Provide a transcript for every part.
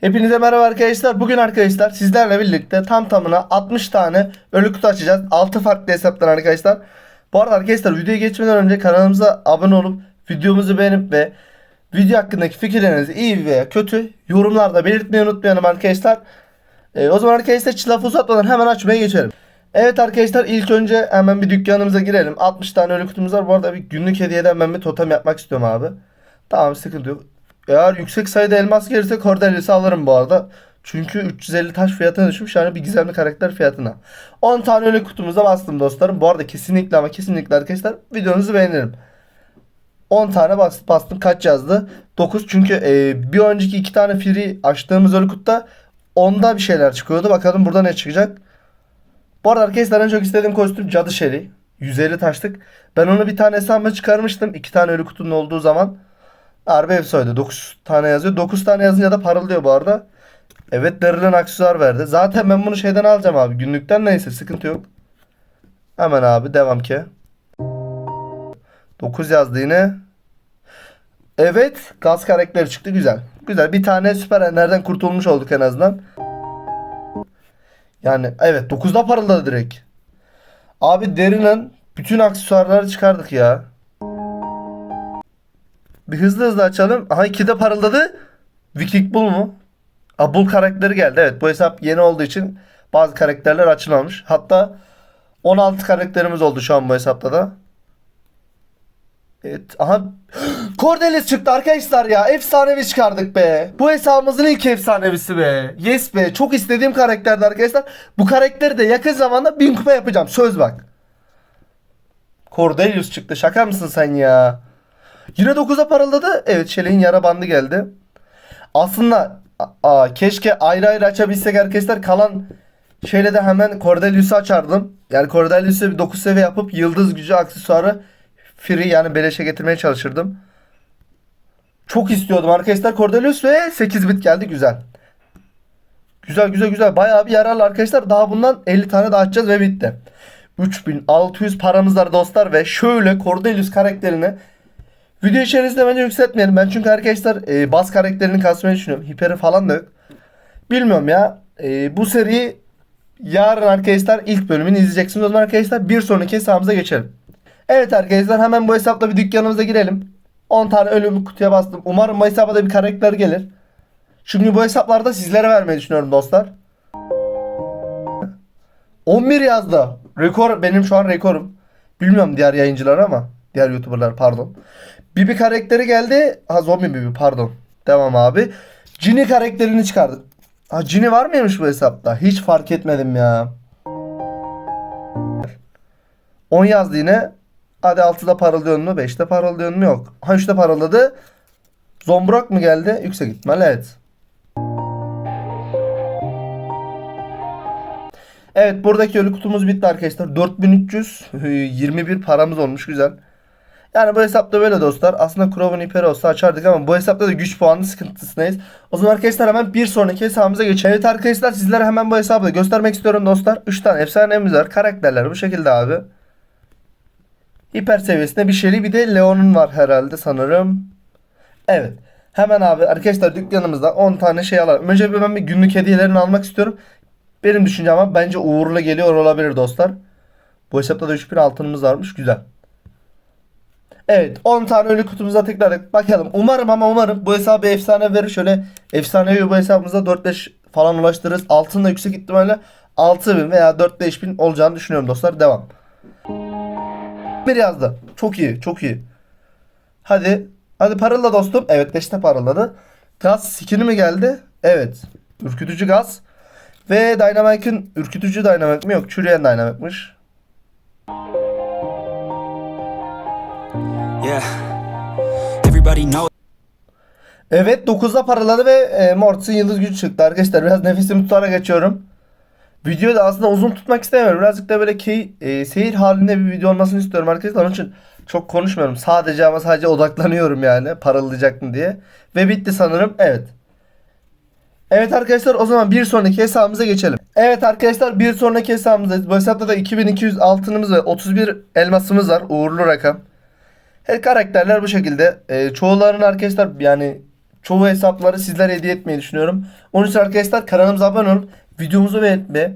Hepinize merhaba arkadaşlar. Bugün arkadaşlar sizlerle birlikte tam tamına 60 tane ölü kutu açacağız. 6 farklı hesaptan arkadaşlar. Bu arada arkadaşlar videoya geçmeden önce kanalımıza abone olup videomuzu beğenip ve video hakkındaki fikirlerinizi iyi veya kötü yorumlarda belirtmeyi unutmayalım arkadaşlar. Ee, o zaman arkadaşlar hiç laf uzatmadan hemen açmaya geçelim. Evet arkadaşlar ilk önce hemen bir dükkanımıza girelim. 60 tane ölü kutumuz var. Bu arada bir günlük hediyeden ben bir totem yapmak istiyorum abi. Tamam sıkıntı yok. Eğer yüksek sayıda elmas gelirse Cordelius'u alırım bu arada. Çünkü 350 taş fiyatına düşmüş yani bir gizemli karakter fiyatına. 10 tane ölü kutumuza bastım dostlarım. Bu arada kesinlikle ama kesinlikle arkadaşlar videonuzu beğenirim. 10 tane bas, bastım. Kaç yazdı? 9 çünkü e, bir önceki 2 tane free açtığımız ölü kutta onda bir şeyler çıkıyordu. Bakalım burada ne çıkacak. Bu arada arkadaşlar en çok istediğim kostüm Cadı Şeri. 150 taşlık. Ben onu bir tane hesabıma çıkarmıştım. 2 tane ölü kutunun olduğu zaman. Harbi efsoydu. 9 tane yazıyor. 9 tane yazınca da parıldıyor bu arada. Evet Daryl'ın aksesuar verdi. Zaten ben bunu şeyden alacağım abi. Günlükten neyse sıkıntı yok. Hemen abi devam ki. 9 yazdı yine. Evet gaz karakteri çıktı güzel. Güzel bir tane süper enlerden kurtulmuş olduk en azından. Yani evet 9'da parıldadı direkt. Abi Daryl'ın bütün aksesuarları çıkardık ya. Bir hızlı hızlı açalım. Aha 2'de parıldadı. Viking Bull mu? Aa, Bull karakteri geldi. Evet bu hesap yeni olduğu için bazı karakterler açılmamış. Hatta 16 karakterimiz oldu şu an bu hesapta da. Evet. Aha. Cordelius çıktı arkadaşlar ya. Efsanevi çıkardık be. Bu hesabımızın ilk efsanevisi be. Yes be. Çok istediğim karakterdi arkadaşlar. Bu karakteri de yakın zamanda 1000 kupa yapacağım. Söz bak. Cordelius çıktı. Şaka mısın sen ya? Yine 9'a parıldadı. Evet Şelek'in yara bandı geldi. Aslında aa, keşke ayrı ayrı açabilsek arkadaşlar. Kalan şeyle de hemen Cordelius'u açardım. Yani Cordelius'u bir 9 seviye yapıp yıldız gücü aksesuarı free yani beleşe getirmeye çalışırdım. Çok istiyordum arkadaşlar Cordelius ve 8 bit geldi güzel. Güzel güzel güzel bayağı bir yararlı arkadaşlar. Daha bundan 50 tane daha açacağız ve bitti. 3600 paramız var dostlar ve şöyle Cordelius karakterini Video içerisinde bence yükseltmeyelim. Ben çünkü arkadaşlar e, baz karakterini kasmayı düşünüyorum. Hiperi falan da yok. Bilmiyorum ya. E, bu seriyi yarın arkadaşlar ilk bölümünü izleyeceksiniz. O zaman arkadaşlar bir sonraki hesabımıza geçelim. Evet arkadaşlar hemen bu hesapla bir dükkanımıza girelim. 10 tane ölümlü kutuya bastım. Umarım bu hesaba da bir karakter gelir. Çünkü bu hesaplarda sizlere vermeyi düşünüyorum dostlar. 11 yazdı. Rekor benim şu an rekorum. Bilmiyorum diğer yayıncılar ama. Diğer YouTuber'lar pardon. Bibi karakteri geldi. Ha zombi Bibi pardon. Devam abi. Cini karakterini çıkardık. Ha Cini var mıymış bu hesapta? Hiç fark etmedim ya. 10 yazdı yine. Hadi 6'da parıldıyor mu? 5'te parıldıyor mu? Yok. Ha 3'te parıldadı. Zombrock mu geldi? Yüksek ihtimal evet. Evet buradaki ölü kutumuz bitti arkadaşlar. 4321 paramız olmuş güzel. Yani bu hesapta böyle dostlar. Aslında Crow'un iperi olsa açardık ama bu hesapta da güç puanı sıkıntısındayız. O zaman arkadaşlar hemen bir sonraki hesabımıza geçelim. Evet arkadaşlar sizlere hemen bu hesabı da göstermek istiyorum dostlar. 3 tane efsanemiz var. Karakterler bu şekilde abi. Hiper seviyesinde bir şeyli bir de Leon'un var herhalde sanırım. Evet. Hemen abi arkadaşlar dükkanımızda 10 tane şey alalım. Önce bir ben bir günlük hediyelerini almak istiyorum. Benim düşüncem ama bence uğurlu geliyor olabilir dostlar. Bu hesapta da 3000 altınımız varmış. Güzel. Evet 10 tane ölü kutumuza tıkladık. Bakalım. Umarım ama umarım bu hesabı efsane verir. Şöyle efsanevi bu hesabımıza 4-5 falan ulaştırırız. Altın da yüksek ihtimalle 6000 veya 4-5 bin olacağını düşünüyorum dostlar. Devam. Bir yazdı. Çok iyi. Çok iyi. Hadi. Hadi parılla dostum. Evet 5'te parılladı. Gaz skin'i mi geldi? Evet. Ürkütücü gaz. Ve Dynamite'ın ürkütücü Dynamite mi? Yok. Çürüyen Dynamite'mış. Evet 9'da paraladı ve e, Mortis'in yıldız gücü çıktı arkadaşlar. Biraz nefesimi tutarak geçiyorum. Videoyu da aslında uzun tutmak istemiyorum. Birazcık da böyle key, e, seyir halinde bir video olmasını istiyorum arkadaşlar. Onun için çok konuşmuyorum. Sadece ama sadece odaklanıyorum yani paralayacak mı diye. Ve bitti sanırım. Evet. Evet arkadaşlar o zaman bir sonraki hesabımıza geçelim. Evet arkadaşlar bir sonraki hesabımızda bu hesapta da 2200 altınımız ve 31 elmasımız var. Uğurlu rakam. Her karakterler bu şekilde. E, çoğularının arkadaşlar yani çoğu hesapları sizlere hediye etmeyi düşünüyorum. Onun için arkadaşlar kanalımıza abone olun. Videomuzu beğenme.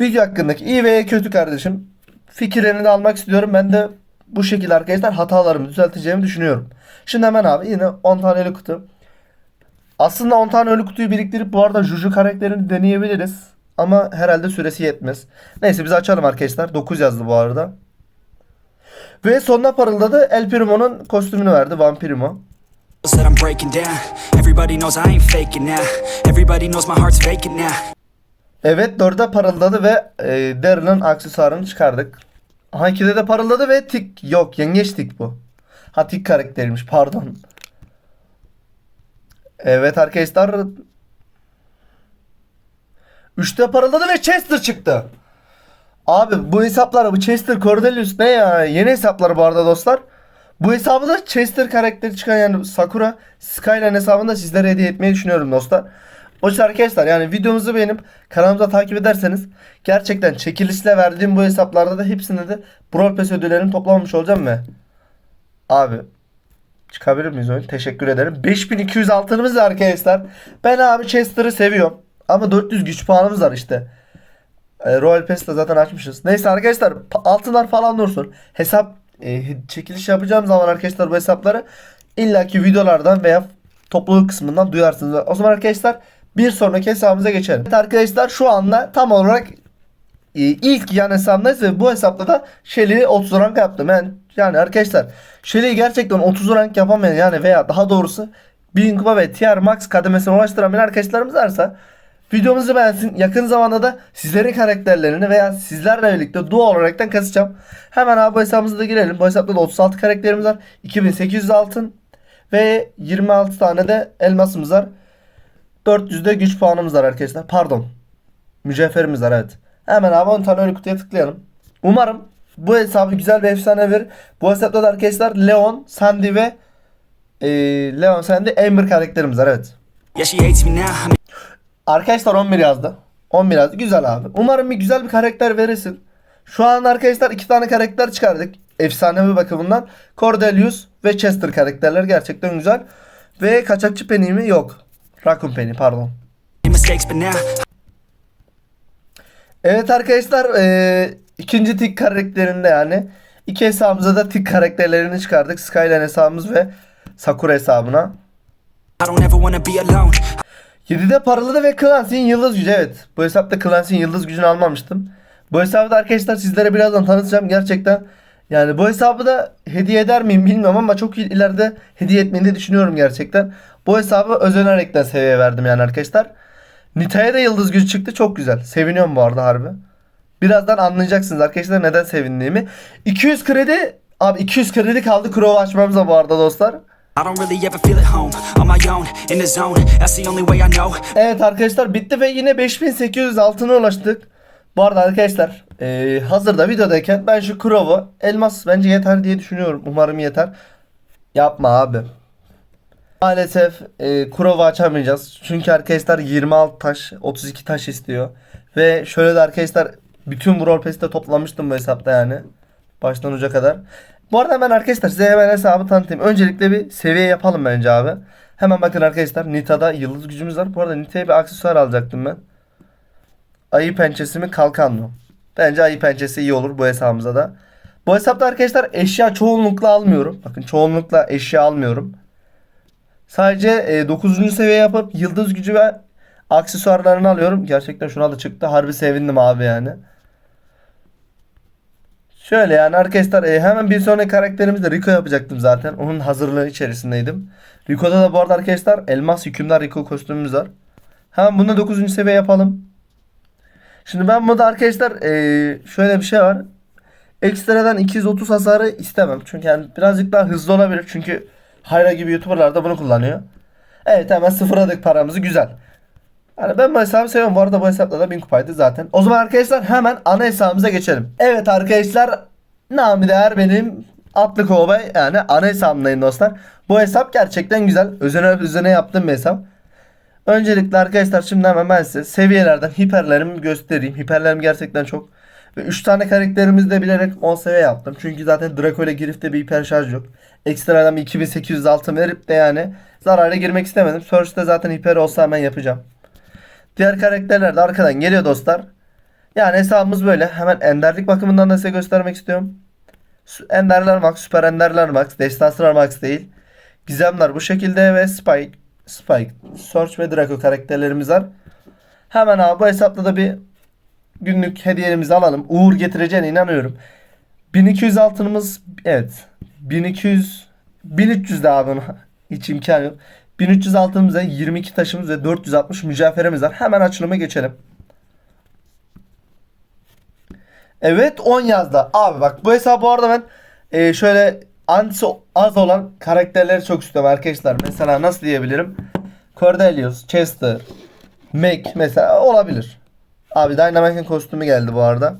Video hakkındaki iyi veya kötü kardeşim fikirlerini de almak istiyorum. Ben de bu şekilde arkadaşlar hatalarımı düzelteceğimi düşünüyorum. Şimdi hemen abi yine 10 tane ölü kutu. Aslında 10 tane ölü kutuyu biriktirip bu arada Juju karakterini deneyebiliriz. Ama herhalde süresi yetmez. Neyse biz açalım arkadaşlar. 9 yazdı bu arada. Ve sonuna parıldadı. El Primo'nun kostümünü verdi. Vacant now. Evet 4'e parıldadı ve e, Daryl'ın aksesuarını çıkardık. Aha 2'de de parıldadı ve tik yok yengeç tik bu. Ha tik karakteriymiş pardon. Evet arkadaşlar. 3'te parıldadı ve Chester çıktı. Abi bu hesaplar bu Chester Cordelius ne ya? Yeni hesaplar bu arada dostlar. Bu hesabı da Chester karakteri çıkan yani Sakura Skyline hesabında sizlere hediye etmeyi düşünüyorum dostlar. O arkadaşlar yani videomuzu beğenip kanalımıza takip ederseniz gerçekten çekilişle verdiğim bu hesaplarda da hepsinde de Brawl Pass ödüllerini toplamış olacağım ve abi çıkabilir miyiz oyun? Teşekkür ederim. 5200 altınımız var arkadaşlar. Ben abi Chester'ı seviyorum. Ama 400 güç puanımız var işte. E, Royal Pass'ı zaten açmışız. Neyse arkadaşlar altınlar falan dursun. Hesap e, çekiliş yapacağım zaman arkadaşlar bu hesapları illaki videolardan veya topluluk kısmından duyarsınız. O zaman arkadaşlar bir sonraki hesabımıza geçelim. Evet arkadaşlar şu anda tam olarak e, ilk yan hesabındayız ve bu hesapta da Shelly'i 30 rank yaptım. Yani, yani arkadaşlar Shelly'i gerçekten 30 rank yapamayan yani veya daha doğrusu 1000 kupa ve tier max kademesine ulaştıramayan arkadaşlarımız varsa videomuzu beğensin. Yakın zamanda da sizlerin karakterlerini veya sizlerle birlikte duo olaraktan kasacağım. Hemen abi bu hesabımıza da girelim. Bu hesapta da 36 karakterimiz var. 2800 altın ve 26 tane de elmasımız var. 400'de güç puanımız var arkadaşlar. Pardon. Mücevherimiz var evet. Hemen abi 10 tane ölü kutuya tıklayalım. Umarım bu hesabı güzel bir efsane verir. Bu hesapta da arkadaşlar Leon, Sandy ve e, Leon, Sandy, Amber karakterimiz var evet. Yeah, Arkadaşlar 11 yazdı. 11 yazdı. Güzel abi. Umarım bir güzel bir karakter verirsin. Şu an arkadaşlar iki tane karakter çıkardık. Efsanevi bakımından. Cordelius ve Chester karakterler gerçekten güzel. Ve kaçakçı Penny mi? Yok. Raccoon Penny pardon. Evet arkadaşlar eee, ikinci tik karakterinde yani iki hesabımıza da tik karakterlerini çıkardık. Skyline hesabımız ve Sakura hesabına. I don't ever wanna be alone. 7'de paraladı ve Clancy'nin yıldız gücü evet. Bu hesapta Clancy'nin yıldız gücünü almamıştım. Bu hesabı da arkadaşlar sizlere birazdan tanıtacağım gerçekten. Yani bu hesabı da hediye eder miyim bilmiyorum ama çok ileride hediye etmeyi de düşünüyorum gerçekten. Bu hesabı özenerekten seviye verdim yani arkadaşlar. Nita'ya da yıldız gücü çıktı çok güzel. Seviniyorum bu arada harbi. Birazdan anlayacaksınız arkadaşlar neden sevindiğimi. 200 kredi abi 200 kredi kaldı Crow'u açmamıza bu arada dostlar. I don't really ever feel at home. On my own, in the zone. That's the only way I know. Evet arkadaşlar bitti ve yine 5800 altına ulaştık. Bu arada arkadaşlar eee, hazırda videodayken ben şu Crow'u elmas bence yeter diye düşünüyorum. Umarım yeter. Yapma abi. Maalesef e, Crow'u açamayacağız. Çünkü arkadaşlar 26 taş 32 taş istiyor. Ve şöyle de arkadaşlar bütün Brawl Pass'i de toplamıştım bu hesapta yani. Baştan uca kadar. Bu arada hemen arkadaşlar size hemen hesabı tanıtayım. Öncelikle bir seviye yapalım bence abi. Hemen bakın arkadaşlar Nita'da yıldız gücümüz var. Bu arada Nita'ya bir aksesuar alacaktım ben. Ayı pençesi mi kalkan mı? Bence ayı pençesi iyi olur bu hesabımıza da. Bu hesapta arkadaşlar eşya çoğunlukla almıyorum. Bakın çoğunlukla eşya almıyorum. Sadece 9. seviye yapıp yıldız gücü ve aksesuarlarını alıyorum. Gerçekten şuna da çıktı. Harbi sevindim abi yani. Şöyle yani arkadaşlar e, hemen bir sonraki karakterimiz de Rico yapacaktım zaten. Onun hazırlığı içerisindeydim. Rico'da da bu arada arkadaşlar elmas hükümdar Rico kostümümüz var. Hemen bunu 9. seviye yapalım. Şimdi ben burada arkadaşlar e, şöyle bir şey var. Ekstradan 230 hasarı istemem. Çünkü yani birazcık daha hızlı olabilir. Çünkü Hayra gibi YouTuber'lar da bunu kullanıyor. Evet hemen sıfırladık paramızı güzel. Yani ben bu hesabı seviyorum. Bu arada bu hesapta da 1000 kupaydı zaten. O zaman arkadaşlar hemen ana hesabımıza geçelim. Evet arkadaşlar Nami değer benim Atlı Kovbay yani ana hesabımdayım dostlar. Bu hesap gerçekten güzel. Özene özene yaptığım bir hesap. Öncelikle arkadaşlar şimdi hemen ben size seviyelerden hiperlerimi göstereyim. Hiperlerim gerçekten çok. Ve 3 tane karakterimizi de bilerek 10 seviye yaptım. Çünkü zaten Draco ile Griff'te bir hiper şarj yok. Ekstradan bir 2800 altın verip de yani zarara girmek istemedim. Search'te zaten hiper olsa hemen yapacağım. Diğer karakterler de arkadan geliyor dostlar. Yani hesabımız böyle. Hemen enderlik bakımından da size göstermek istiyorum. Enderler Max, Süper Enderler Max, Destanslar Max değil. Gizemler bu şekilde ve Spike, Spike, Search ve Draco karakterlerimiz var. Hemen abi bu hesapta da bir günlük hediyelerimizi alalım. Uğur getireceğine inanıyorum. 1200 altınımız evet 1200 1300 de abi hiç imkan yok. 1300 altınımıza 22 taşımız ve 460 mücevherimiz var. Hemen açılıma geçelim. Evet 10 yazdı. Abi bak bu hesabı bu arada ben e, şöyle antisi az olan karakterleri çok istiyorum arkadaşlar. Mesela nasıl diyebilirim? Cordelius, Chester, Mac mesela olabilir. Abi Dynamic'in kostümü geldi bu arada.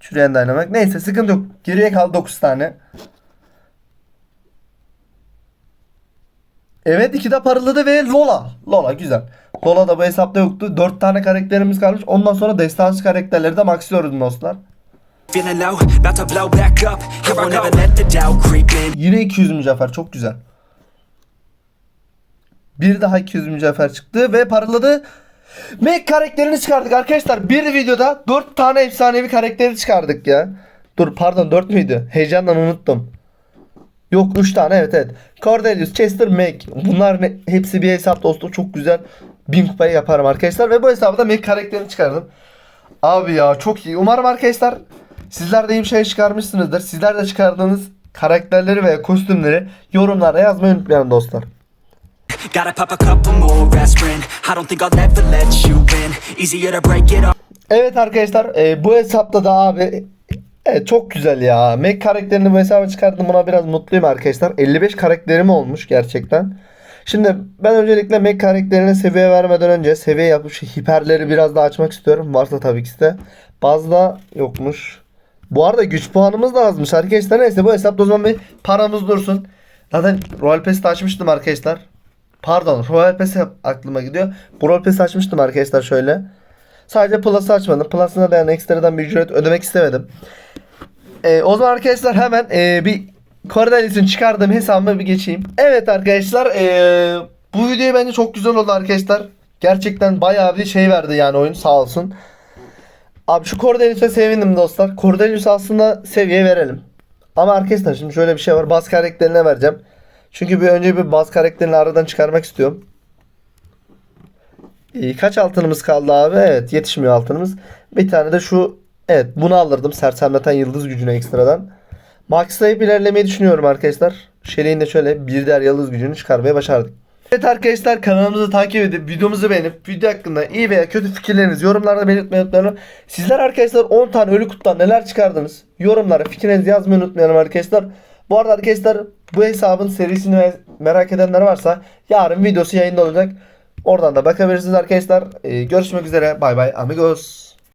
Çürüyen Dynamic. Neyse sıkıntı yok. Geriye kaldı 9 tane. Evet iki de parıldadı ve Lola. Lola güzel. Lola da bu hesapta yoktu. 4 tane karakterimiz kalmış. Ondan sonra destansı karakterleri de maxlıyoruz dostlar. Yine 200 mücevher çok güzel. Bir daha 200 mücevher çıktı ve parıldadı. Mac karakterini çıkardık arkadaşlar. Bir videoda 4 tane efsanevi karakteri çıkardık ya. Dur pardon 4 müydü? Heyecandan unuttum. Yok 3 tane evet evet. Cordelius, Chester, Mac. Bunlar ne- hepsi bir hesap dostum. Çok güzel. 1000 kupayı yaparım arkadaşlar. Ve bu hesabda Mac karakterini çıkardım. Abi ya çok iyi. Umarım arkadaşlar sizler de iyi bir şey çıkarmışsınızdır. Sizler de çıkardığınız karakterleri veya kostümleri yorumlara yazmayı unutmayın dostlar. Evet arkadaşlar e, bu hesapta da abi evet, çok güzel ya. Mac karakterini bu hesaba çıkardım. Buna biraz mutluyum arkadaşlar. 55 karakterim olmuş gerçekten. Şimdi ben öncelikle Mac karakterine seviye vermeden önce seviye yapmış hiperleri biraz daha açmak istiyorum. Varsa tabii ki de. Bazda yokmuş. Bu arada güç puanımız da azmış arkadaşlar. Neyse bu hesapta o zaman bir paramız dursun. Zaten Royal Pass'i açmıştım arkadaşlar. Pardon Royal Pass aklıma gidiyor. Bu Royal Pass'i açmıştım arkadaşlar şöyle. Sadece Plus'ı açmadım. Plus'ına da yani ekstradan bir ücret ödemek istemedim. Ee, o zaman arkadaşlar hemen e, bir Cordelius'un çıkardığım hesabıma bir geçeyim. Evet arkadaşlar e, bu video bence çok güzel oldu arkadaşlar. Gerçekten bayağı bir şey verdi yani oyun sağ olsun. Abi şu Cordelius'a sevindim dostlar. Cordelius aslında seviye verelim. Ama arkadaşlar şimdi şöyle bir şey var. Baz karakterine vereceğim. Çünkü bir önce bir baz karakterini aradan çıkarmak istiyorum. Ee, kaç altınımız kaldı abi? Evet yetişmiyor altınımız. Bir tane de şu evet bunu alırdım. Sersemleten yıldız gücüne ekstradan. Maxlayıp ilerlemeyi düşünüyorum arkadaşlar. Şeliğin de şöyle bir der yıldız gücünü çıkarmaya başardık. Evet arkadaşlar kanalımızı takip edip videomuzu beğenip video hakkında iyi veya kötü fikirlerinizi yorumlarda belirtmeyi unutmayalım. Sizler arkadaşlar 10 tane ölü kutudan neler çıkardınız? Yorumlara fikrinizi yazmayı unutmayalım arkadaşlar. Bu arada arkadaşlar bu hesabın serisini me- merak edenler varsa yarın videosu yayında olacak. Oradan da bakabilirsiniz arkadaşlar. Ee, görüşmek üzere. Bay bay amigos.